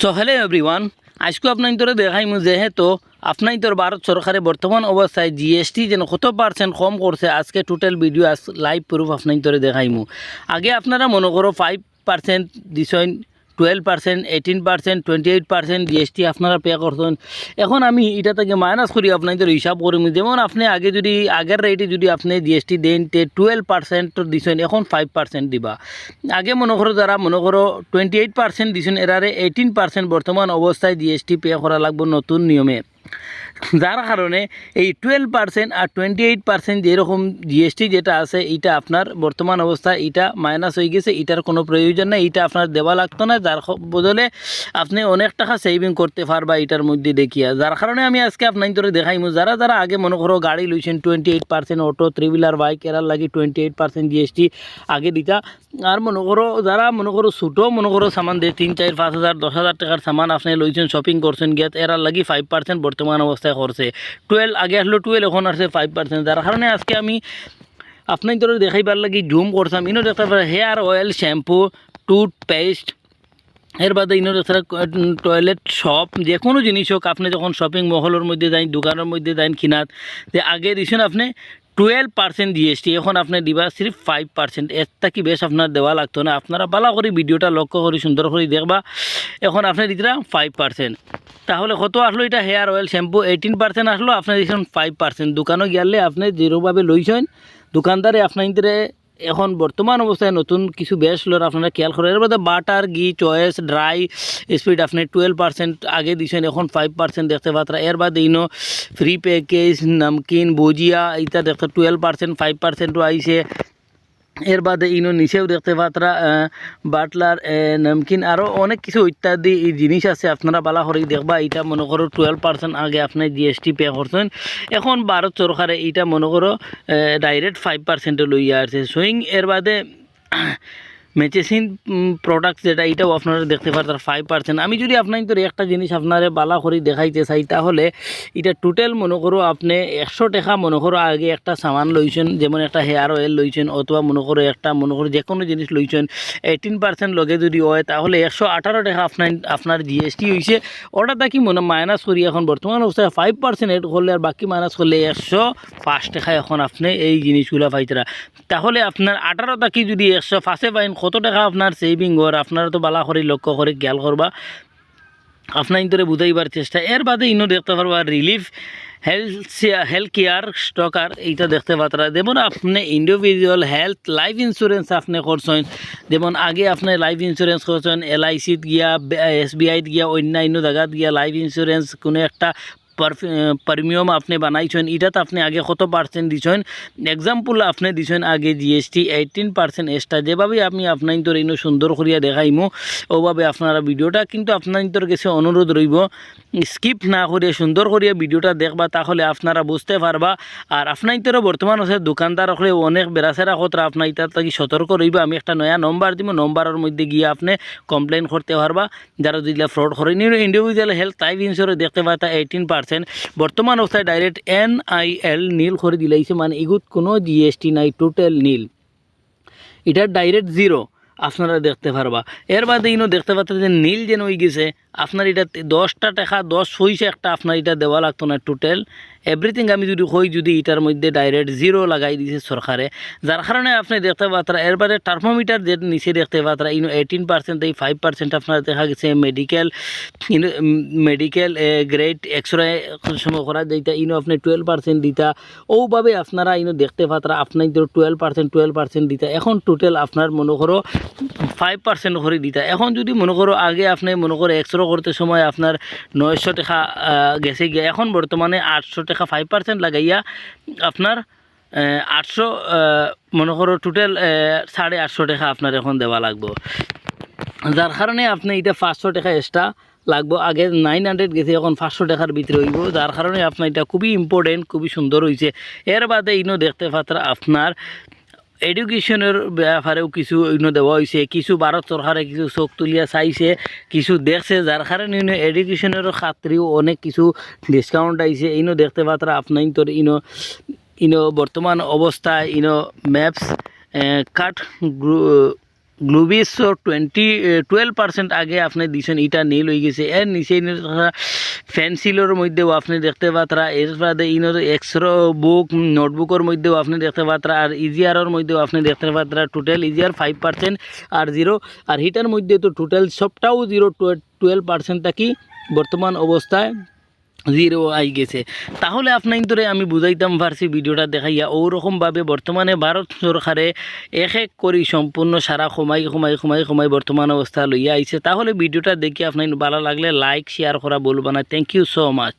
So hello everyone আজকে আপনার তোরে দেখাইমু যেহেতু আপনার তোর ভারত সরকারে বর্তমান অবস্থায় জিএসটি যেন কত পার্সেন্ট কম করছে, আজকে টোটাল ভিডিও আজ লাইভ প্রুফ আপনার তোরে দেখাইমু আগে আপনারা মনে করো ফাইভ পার্সেন্ট দিছেন twelve percent eighteen percent twenty eight percent GST আপনারা পে করছেন। এখন আমি এটা থেকে মাইনাস করি, আপনাদের হিসাব করিম যেমন আপনি আগে যদি, আগের রেটে যদি আপনি জিএসটি দেন, তে টুয়েলভ পার্সেন্ট দিছেন, এখন ফাইভ পার্সেন্ট দিবা। আগে মনে করো যারা, মনে করো টোয়েন্টি এইট পার্সেন্ট দিছেন, এরারে এইটিন পার্সেন্ট বর্তমান অবস্থায় জিএসটি পে করা লাগবে নতুন নিয়মে। যার কারণে এই টুয়েলভ পার্সেন্ট আর টোয়েন্টি এইট পার্সেন্ট যেরকম জিএসটি যেটা আছে এটা আপনার বর্তমান অবস্থা এটা মাইনাস হয়ে গেছে এটার কোনো প্রয়োজন নেই এটা আপনার দেওয়া লাগতো না, যার বদলে আপনি অনেক টাকা সেভিং করতে পারবা এটার মধ্যে দেখিয়া। যার কারণে আমি আজকে আপনার তোরে দেখাইমু, যারা যারা আগে মনে করো গাড়ি লইছেন twenty eight percent auto three wheeler bike error লাগি টোয়েন্টি এইট পার্সেন্ট জিএসটি আগে দিতা। আর মনে করো যারা মনে করো ছোটো, মনে করো সামান দিয়ে তিন, চার, পাঁচ হাজার, দশ হাজার টাকার সামান আপনি লইছেন শপিং করছেন গেত এরার লাগি ফাইভ পার্সেন্ট বর্তমান অবস্থায় করছে টুয়েলভ আগে আসলো টুয়েলভ এখন আসছে ফাইভ পার্সেন্ট যার কারণে আজকে আমি আপনার দেখাইবার লাগি জুম করতাম ইনো দেখতে হেয়ার অয়েল শ্যাম্পু টুথপেস্ট এর বাদে ইনো দেখতে টয়লেট শপ যে কোনো জিনিস হোক আপনি যখন শপিং মহলের মধ্যে যাই দোকানের মধ্যে যাই কিনাত, যে আগে দিছেন আপনি টুয়েলভ পার্সেন্ট জিএসটি এখন আপনি দিবা সির্ফ ফাইভ পার্সেন্ট এর কি বেশ আপনার দেওয়া লাগতো না। আপনারা ভালো করে ভিডিওটা লক্ষ্য করে সুন্দর করে দেখবা। এখন আপনি দিতরা ফাইভ পার্সেন্ট তাহলে কত আসলো এটা? Hair oil shampoo eighteen percent আসলো, আপনার দিচ্ছেন ফাইভ পার্সেন্ট দোকানে গেলে আপনি যেরোভাবে লইছেন, দোকানদারে আপনার এখন বর্তমান অবস্থায় নতুন কিছু বেশ লোর আপনারা খেয়াল করেন। এর মধ্যে বাটার ঘি চয়েস ড্রাই স্পিড আপনি টুয়েলভ পার্সেন্ট আগে দিছেন, এখন ফাইভ পার্সেন্ট দেখতে পাত্রা। এর বাদে ইনো ফ্রি প্যাকেজ নামকিন, ভুজিয়া ইটা দেখতে টুয়েলভ পার্সেন্ট ফাইভ পার্সেন্টও আইছে। এর বাদে ইনো নিচেও দেখতে পাত্রা বাটলার নমকিন আরও অনেক কিছু ইত্যাদি জিনিস আছে, আপনারা বালা হরি দেখবা এটা মনে করো টুয়েলভ পার্সেন্ট আগে আপনি জিএসটি পে করছেন। এখন ভারত সরকারে এটা মনে করো ডাইরেক্ট ফাইভ পার্সেন্টে লইয়া আসছে। সুইং এর বাদে মেচেসিন প্রোডাক্ট যেটা, এটাও আপনারা দেখতে পারতেন ফাইভ পার্সেন্ট আমি যদি আপনার তোর একটা জিনিস আপনারে বালা করে, দেখাইতে চাই, তাহলে এটা টোটাল মনে করো আপনি একশো টাকা মনে করো আগে একটা সামান লইছেন, যেমন একটা হেয়ার অয়েল লইছেন, অথবা মনে করো একটা, মনে করো যে কোনো জিনিস লইছেন এইটিন পার্সেন্ট লগে যদি হয়, তাহলে একশো আঠারো টাকা আপনার আপনার জিএসটি হয়েছে ওটা কি মনে মাইনাস করি এখন, বর্তমান অবস্থায় ফাইভ পার্সেন্ট এড করলে আর বাকি মাইনাস করলে একশো পাঁচ টাকা এখন আপনি এই জিনিসগুলো পাইতরা। তাহলে আপনার আঠারো টাকি যদি একশো ফাঁসে পাইন কত টাকা আপনার সেভিং হর আপনারা তো বালা করে লক্ষ্য করে খেয়াল করবা? আপনার ইন্তরে বুঝাইবার চেষ্টা। এর বাদে ইনো দেখতে পারবা রিলিফ হেলথ হেলথ কেয়ার স্টকার এইটা দেখতে পাত্রা। যেমন আপনি ইন্ডিভিজুয়াল হেলথ লাইফ ইন্স্যুরেন্স আপনি করছেন, যেমন আগে আপনি লাইফ ইন্স্যুরেন্স করছেন এল আই সিত গিয়া এস বি আইত গিয়া, অন্যান্য জায়গাত গিয়া লাইফ ইন্স্যুরেন্স কোনো একটা প্রিমিয়াম আপনি বানাইছেন এটাতে আপনি আগে কত পার্সেন্ট দিছেন এক্সাম্পল আপনি দিছেন আগে জিএসটি এইটিন পার্সেন্ট এক্সট্রা যেভাবে আমি আপনার তোর ইনো সুন্দর করিয়া দেখাইমো, ওভাবে আপনারা ভিডিওটা কিন্তু আপনার তোর কাছে অনুরোধ রইব। স্কিপ না করিয়া, সুন্দর করিয়া ভিডিওটা দেখবা, তাহলে আপনারা বুঝতে পারবা। আর আপনার তোর বর্তমান আছে দোকানদার হলে অনেক বেড়াচেরা কতরা আপনার ইটার থাকি সতর্ক রইবা। আমি একটা নয়া নম্বর দিব নম্বরের মধ্যে গিয়ে আপনি কমপ্লেন করতে পারবা। যারা যদি ফ্রড করে ইন্ডিভিজুয়াল হেলথ লাইফ ইন্স্যুরেন্স দেখতে পাতা এইটিন পার্সেন্ট বর্তমান অবস্থায় direct N I L nil করে দিলাইছে মানে এগুত কোনো জিএসটি নাই, টোটাল নীল। এটা ডাইরেক্ট জিরো আপনারা দেখতে পারবা। এর বাদে ইনো দেখতে পাচ্ছেন যে নীল যেন হয়ে গেছে, আপনার এটা দশটা টাকা দশ পয়সা একটা আপনার এটা দেওয়া লাগতো না টোটাল এভরিথিং আমি যদি কই, যদি এটার মধ্যে ডাইরেক্ট জিরো লাগাই দিছে সরকারে। যার কারণে আপনি দেখতে পাত্রা, এর বাদে টার্মোমিটার যে নিচে দেখতে পাত্রা, ইনো এইটিন পার্সেন্ট এই ফাইভ পার্সেন্ট আপনার দেখা গেছে মেডিকেল ইনো মেডিকেল গ্রেড এক্স রে সময় করা দিতা, ইনো আপনি টুয়েলভ পার্সেন্ট দিতা। ওভাবে আপনারা ইনো দেখতে পাত্রা, আপনার টুয়েলভ পার্সেন্ট টুয়েলভ পার্সেন্ট দিতা। এখন টোটাল আপনার মনে করো ফাইভ পার্সেন্ট করে দিতা। এখন যদি মনে করো আগে আপনি মনে করো এক্সরে করতে সময় আপনার নয়শো টাকা গেছে গিয়া। এখন বর্তমানে আটশো টাকা ফাইভ পার্সেন্ট লাগাইয়া আপনার আটশো মনে করো টোটাল সাড়ে আটশো টাকা আপনার এখন দেওয়া লাগবে। যার কারণে আপনি এটা পাঁচশো টাকা এক্সট্রা লাগবো। আগে নাইন হান্ড্রেড গেছে, এখন পাঁচশো টাকার ভিতরে হইব যার কারণে আপনার এটা খুবই ইম্পর্টেন্ট খুবই সুন্দর হয়েছে এর বাদে ইনো দেখতে পাত্রা আপনার এডুকেশনের ব্যাপারেও কিছু দেওয়া হয়েছে কিছু ভারত সরকারে কিছু চোখ তুলিয়া চাইছে, কিছু দেখছে যার কারণে ইনো এডুকেশনের খাত্রেও অনেক কিছু ডিসকাউন্ট আইছে ইনো দেখতে পাত্রা আপনার তোর ইনো ইনো বর্তমান অবস্থায় ইনো ম্যাপস কাট গ্লোবিস টোয়েন্টি টুয়েলভ পার্সেন্ট আগে আপনি দিছেন ইটা নীল হয়ে গেছে। এর নিচে ফ্যান্সিলোর মধ্যেও আপনি দেখতে পাত্রা এর বাদে ইনোর এক্সরো বুক নোটবুকের মধ্যেও আপনি দেখতে পাত্রা আর ইজিআরের মধ্যেও আপনি দেখতে পাত্রা টোটাল ইজিআর ফাইভ পার্সেন্ট আর জিরো আর হিটার মধ্যে তো টোটাল সবটাও জিরো টুয়েলভ পার্সেন্ট থাকি বর্তমান অবস্থায় জিরো আই গেছে। তাহলে আপনার ধরে আমি বুঝাইতাম পারছি ভিডিওটা দেখাইয়া ওরকমভাবে বর্তমানে ভারত সরকারে এক এক করি সম্পূর্ণ সারা সময় সময় সময় সময় বর্তমান অবস্থা লইয়া আইছে তাহলে ভিডিওটা দেখি আপনার ভালো লাগলে লাইক শেয়ার করা বলব না থ্যাংক ইউ সো মাচ